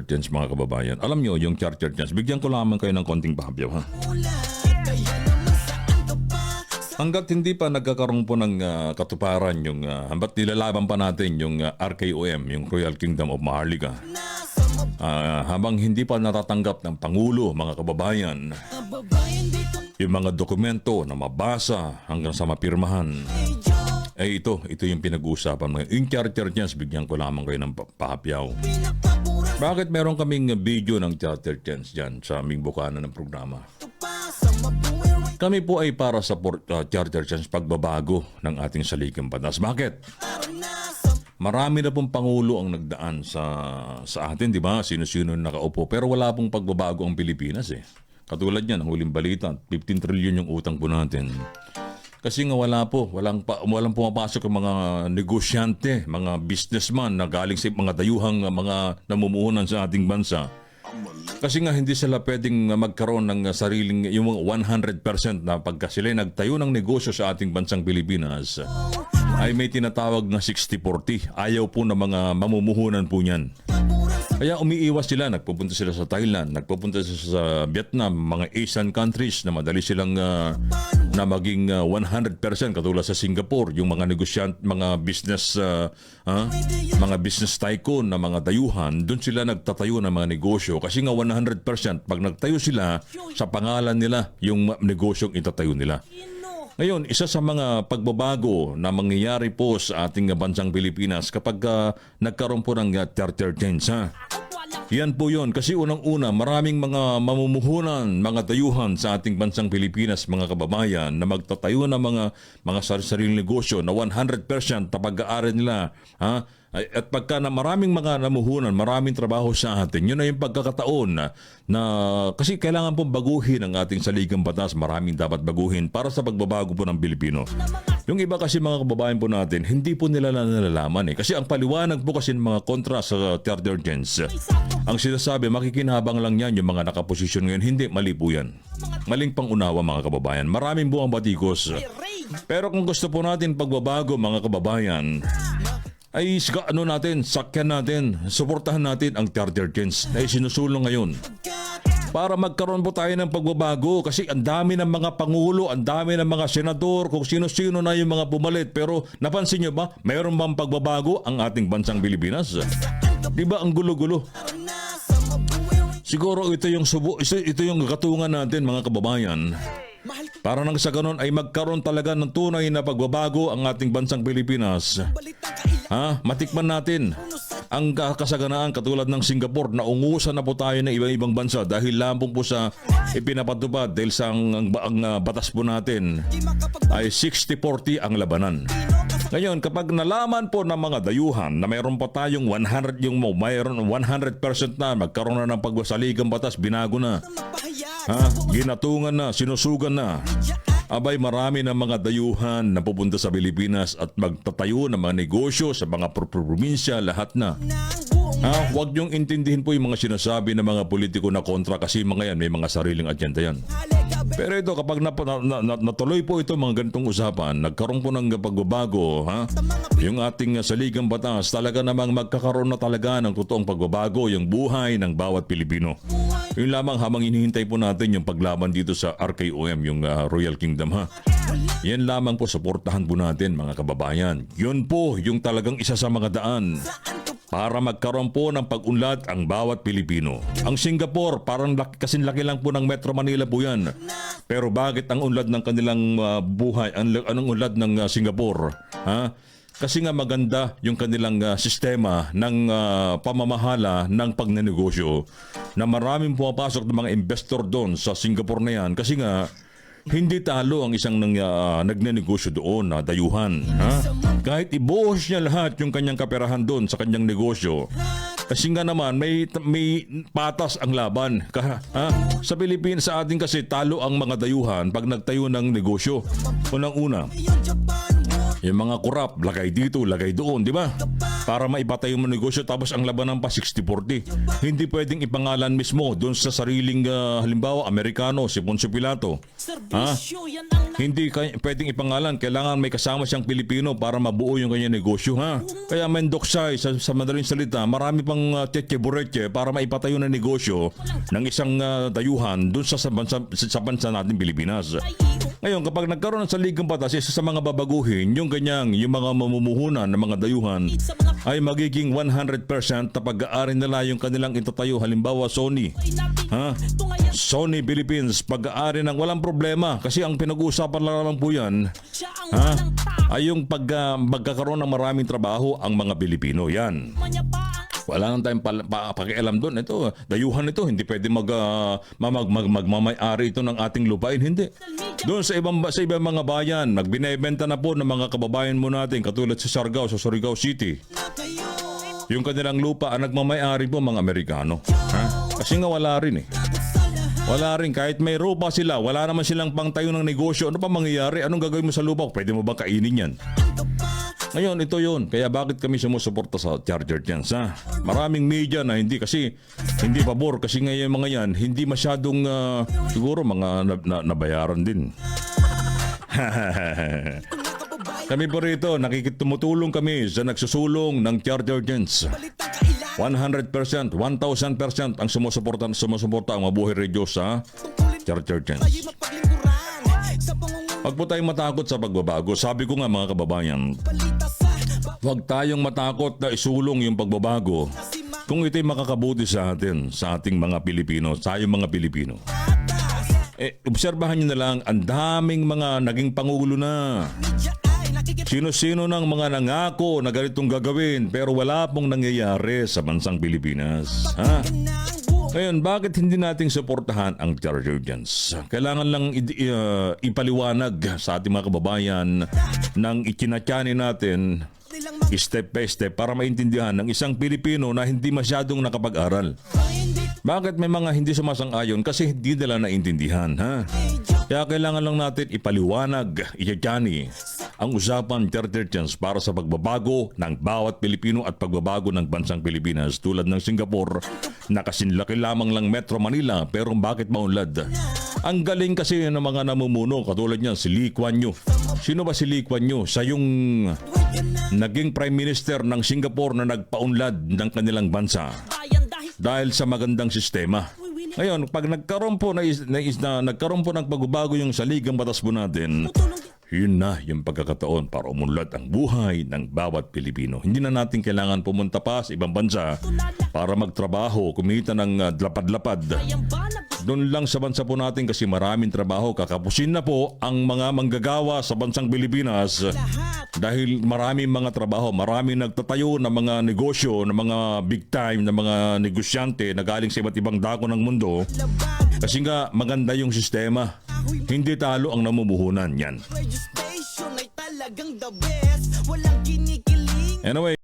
charter mga kababayan. Alam nyo, yung charter chance, bigyan ko lamang kayo ng konting pahabyaw ha. Hanggat hindi pa nagkakaroon po ng ah, katuparan yung uh, hanggat nilalaban pa natin yung ah, RKOM, yung Royal Kingdom of Maharlika. Ah, habang hindi pa natatanggap ng Pangulo, mga kababayan, yung mga dokumento na mabasa hanggang sa mapirmahan. Eh ito, ito yung pinag-uusapan. Yung charter chance, bigyan ko lamang kayo ng pa- pahapyaw. Bakit meron kaming video ng charter chance dyan sa aming bukana ng programa? Kami po ay para sa por- uh, charter chance pagbabago ng ating saligang batas. Bakit? Marami na pong pangulo ang nagdaan sa sa atin, di ba? Sino-sino na nakaupo. Pero wala pong pagbabago ang Pilipinas eh. Katulad niyan, ang huling balita, 15 trillion yung utang po natin. Kasi nga wala po, walang, pa, walang pumapasok ang mga negosyante, mga businessman na galing sa mga dayuhang uh, mga namumuhunan sa ating bansa. Kasi nga hindi sila pwedeng uh, magkaroon ng uh, sariling, yung mga 100% na pagka sila nagtayo ng negosyo sa ating bansang Pilipinas, ay may tinatawag na 60-40. Ayaw po ng mga mamumuhunan po niyan. Kaya umiiwas sila, nagpupunta sila sa Thailand, nagpupunta sila sa Vietnam, mga Asian countries na madali silang ah, na maging ah, 100% katulad sa Singapore, yung mga negosyant, mga business ah, ah, mga business tycoon na mga dayuhan, doon sila nagtatayo ng mga negosyo kasi nga 100% pag nagtayo sila sa pangalan nila yung negosyong itatayo nila. Ngayon, isa sa mga pagbabago na mangyayari po sa ating bansang Pilipinas kapag ah, nagkaroon po ng uh, charter change, ha? Yan po yun. Kasi unang-una, maraming mga mamumuhunan, mga dayuhan sa ating bansang Pilipinas, mga kababayan, na magtatayo ng mga, mga sariling negosyo na 100% na pag-aaral nila. Ha? Ay- At pagka na maraming mga namuhunan, maraming trabaho sa atin, yun na yung pagkakataon na, na kasi kailangan pong baguhin ang ating saligang batas, maraming dapat baguhin para sa pagbabago po ng Pilipino. Yung iba kasi mga kababayan po natin, hindi po nila nalalaman eh. Kasi ang paliwanag po kasi ng mga kontra sa charter gens, ang sinasabi, makikinabang lang yan yung mga nakaposisyon ngayon. Hindi, mali po yan. Maling pangunawa mga kababayan. Maraming buwang batikos. Pero kung gusto po natin pagbabago mga kababayan, ay ska, ano natin, sakyan natin, suportahan natin ang charter gens na isinusulong ngayon para magkaroon po tayo ng pagbabago kasi ang dami ng mga pangulo, ang dami ng mga senador, kung sino-sino na yung mga pumalit. Pero napansin nyo ba, mayroon bang pagbabago ang ating bansang Pilipinas? Di ba ang gulo-gulo? Siguro ito yung subo, ito yung katungan natin mga kababayan. Para nang sa ganun ay magkaroon talaga ng tunay na pagbabago ang ating bansang Pilipinas. Ha? Matikman natin ang ka- kasaganaan katulad ng Singapore na ungusan na po tayo ng ibang-ibang bansa dahil lamang po sa ipinapatupad dahil sa ang, ang, ang, uh, batas po natin ay 60-40 ang labanan. Ngayon, kapag nalaman po ng mga dayuhan na mayroon pa tayong 100 yung mo, mayroon 100% na magkaroon na ng pagwasaligang batas, binago na. Ha? Ginatungan na, sinusugan na. Abay marami ng mga dayuhan na pupunta sa Pilipinas at magtatayo ng mga negosyo sa mga pro- probinsya, lahat na. Ha? Huwag niyong intindihin po yung mga sinasabi ng mga politiko na kontra kasi mga yan, may mga sariling agenda yan. Pero ito, kapag na, na, na- natuloy po ito mga ganitong usapan, nagkaroon po ng pagbabago, ha? yung ating uh, saligang batas, talaga namang magkakaroon na talaga ng totoong pagbabago yung buhay ng bawat Pilipino. Yun lamang habang inihintay po natin yung paglaban dito sa RKOM, yung uh, Royal Kingdom ha. Yan lamang po, suportahan po natin mga kababayan. Yun po yung talagang isa sa mga daan para magkaroon po ng pag-unlad ang bawat Pilipino. Ang Singapore, parang laki, kasing laki lang po ng Metro Manila po yan. Pero bakit ang unlad ng kanilang uh, buhay, ang, anong unlad ng uh, Singapore? Ha? Kasi nga maganda yung kanilang uh, sistema ng uh, pamamahala ng pagnenegosyo na maraming pumapasok ng mga investor doon sa Singapore na yan kasi nga hindi talo ang isang nang, uh, nagnenegosyo doon na dayuhan. Ha? Kahit ibuhos niya lahat yung kanyang kaperahan doon sa kanyang negosyo. Kasi nga naman, may, may patas ang laban. Ka, ha? Sa Pilipinas, sa atin kasi talo ang mga dayuhan pag nagtayo ng negosyo. Unang-una, Yung mga kurap, lagay dito, lagay doon, di ba? Para maipatay mo negosyo tapos ang labanan pa 60-40. Hindi pwedeng ipangalan mismo doon sa sariling ah, halimbawa Amerikano, si Poncio Pilato. Ang Hindi kay, pwedeng ipangalan, kailangan may kasama siyang Pilipino para mabuo yung kanyang negosyo, ha? Kaya mendoksay, sa, sa madaling salita, marami pang uh, tetse para maipatayo na negosyo ng isang ah, dayuhan doon sa, sa, sa, sa bansa natin Pilipinas. Ngayon, kapag nagkaroon ng saligang batas, isa sa mga babaguhin, yung ganyang, yung mga mamumuhunan ng mga dayuhan, ay magiging 100% na pag-aari nila yung kanilang itatayo. Halimbawa, Sony. Ha? Sony Philippines, pag-aari ng walang problema. Kasi ang pinag-uusapan lang naman po yan, ha? ay yung pag, ah, magkakaroon ng maraming trabaho ang mga Pilipino. Yan. Wala nang tayong pal- pa- pakialam doon. Ito, dayuhan ito. Hindi pwede mag, ah, mag, mag, magmamay-ari ito ng ating lupain. Hindi. Doon sa ibang, ba- sa ibang mga bayan, nagbinebenta na po ng mga kababayan mo natin, katulad sa Sargao, sa Surigao City. Yung kanilang lupa, ang nagmamay-ari po mga Amerikano. Ha? Kasi nga wala rin eh. Wala rin. Kahit may lupa sila, wala naman silang pangtayo ng negosyo. Ano pa mangyayari? Anong gagawin mo sa lupa? Pwede mo ba kainin yan? Ngayon, ito yon. Kaya bakit kami sumusuporta sa Charger Chance, ha? Maraming media na hindi kasi, hindi pabor. Kasi ngayon mga yan, hindi masyadong, ah, siguro mga na- na- nabayaran din. kami po rito, nakikitumutulong kami sa nagsusulong ng Charger Chance. 100%, 1,000% ang sumusuporta, sumusuporta ang Mabuhay Radio sa Charger Chance. Huwag po tayong matakot sa pagbabago. Sabi ko nga mga kababayan, huwag tayong matakot na isulong yung pagbabago kung ito'y makakabuti sa atin, sa ating mga Pilipino, sa tayong mga Pilipino. Eh, obserbahan nyo na lang, ang daming mga naging pangulo na. Sino-sino ng mga nangako na ganitong gagawin pero wala pong nangyayari sa bansang Pilipinas. Ha? Ngayon, bakit hindi nating suportahan ang Chargers? Kailangan lang i- uh, ipaliwanag sa ating mga kababayan ng ikinatyanin natin step by step para maintindihan ng isang Pilipino na hindi masyadong nakapag-aral. Bakit may mga hindi sumasang-ayon? Kasi hindi nila naintindihan, ha? Kaya kailangan lang natin ipaliwanag, iyakyani ang usapan Chance para sa pagbabago ng bawat Pilipino at pagbabago ng bansang Pilipinas tulad ng Singapore na kasinlaki lamang lang Metro Manila pero bakit maunlad? Ang galing kasi ng mga namumuno katulad niyan si Lee Kuan Yew. Sino ba si Lee Kuan Yew? Sa yung naging Prime Minister ng Singapore na nagpaunlad ng kanilang bansa dahil sa magandang sistema. Ngayon, pag nagkaroon po na, is, na, is- na nagkaroon po ng pagbabago yung saligang batas po natin, yun na yung pagkakataon para umunlad ang buhay ng bawat Pilipino. Hindi na natin kailangan pumunta pa sa ibang bansa para magtrabaho, kumita ng ah, lapad-lapad. Doon lang sa bansa po natin kasi maraming trabaho. Kakapusin na po ang mga manggagawa sa bansang Pilipinas dahil maraming mga trabaho, maraming nagtatayo ng mga negosyo, ng mga big time, ng mga negosyante na galing sa iba't ibang dako ng mundo. Kasi nga maganda yung sistema. Hindi talo ang namumuhunan yan. Anyway,